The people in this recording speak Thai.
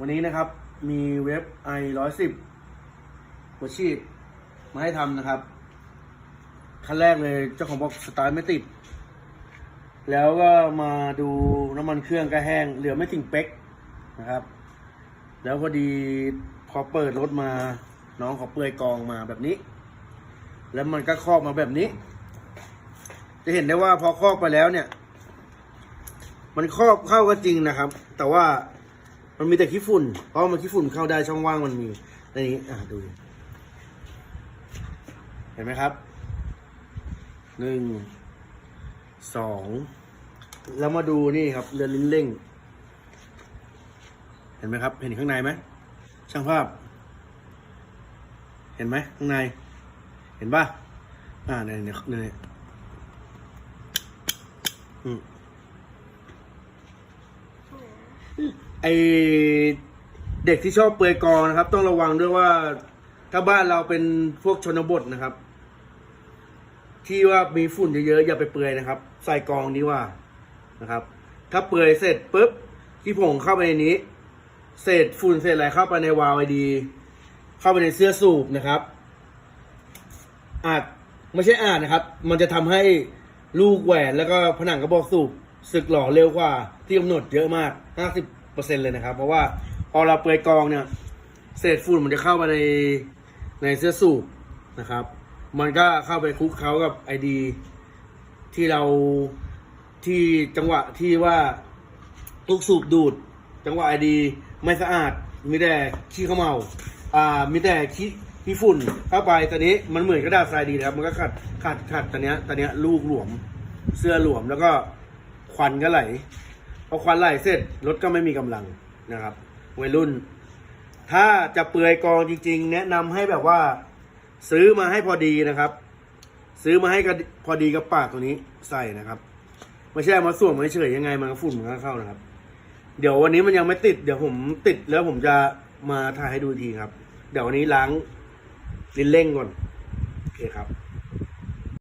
วันนี้นะครับมีเว็บ i ร้อยสิบหัวฉีดมาให้ทำนะครับ ขั้นแรกเลยเจ้าของบอกสตาร์ทไม่ติด แล้วก็มาดูน้ำมันเครื่องก็แห้ง เหลือไม่ถึงเป๊กนะครับ แล้วพอดีพอเปิดรถมาน้องเขาเปลือยกองมาแบบนี้ แล้วมันก็ครอบมาแบบนี้ จะเห็นได้ว่าพอครอบไปแล้วเนี่ย มันครอบเข้าก็จริงนะครับ แต่ว่า มันมีแต่ขี้ฝุ่น เพราะมันขี้ฝุ่นเข้าได้ช่องว่างมันมีในนี้อะดู เห็นไหมครับ หนึ่ง สอง แล้วมาดูนี่ครับเรือนลิ้นเร่ง เห็นไหมครับ เห็นข้างในไหม ช่างภาพ เห็นไหมข้างใน เห็นป่ะ อ่าในในในอืม ไอเด็กที่ชอบเปลือยกองนะครับ ต้องระวังด้วยว่าถ้าบ้านเราเป็นพวกชนบทนะครับ ที่ว่ามีฝุ่นเยอะๆอย่าไปเปลือยนะครับ ใส่กองดีกว่านะครับ ถ้าเปลือยเสร็จปุ๊บที่ผงเข้าไปในนี้ เศษฝุ่นเศษอะไรเข้าไปในวาล์วไอดี เข้าไปในเสื้อสูบนะครับอาจไม่ใช่อาจนะครับ มันจะทำให้ลูกแหวนแล้วก็ผนังกระบอกสูบ สึกหล่อเร็วกว่าที่กำหนดเยอะมาก 50%เลยนะครับ เพราะว่าพอเราเปลือยกองเนี่ย เศษฝุ่นมันจะเข้ามาในในเสื้อสูบนะครับ มันก็เข้าไปคลุกเคล้ากับไอดีที่เราที่จังหวะที่ว่าลูกสูบดูด จังหวะไอดีไม่สะอาด มีแต่ขี้เขมเมาอ่ามีแต่ขี้ขี้ฝุ่นเข้าไปตอนนี้มันเหมือนกระดาษทรายดีนะครับ มันก็ขัดขัดขัดตอนนี้ตอนนี้ลูกหลวมเสื้อหลวมแล้วก็ ควันก็ไหลพอควันไหลเสร็จรถก็ไม่มีกำลังนะครับวัยรุ่น ถ้าจะเปลือยกองจริง ๆ แนะนำให้แบบว่า ซื้อมาให้พอดีนะครับ ซื้อมาให้กพอดีกับปากตัวนี้ใส่นะครับไม่ใช่มาสวมเฉยยังไงมันก็ฝุ่นมันก็เข้านะครับ เดี๋ยววันนี้มันยังไม่ติด เดี๋ยวผมติดแล้วผมจะมาถ่ายให้ดูทีครับ เดี๋ยววันนี้ล้างลิ้นเร่งก่อนโอเคครับ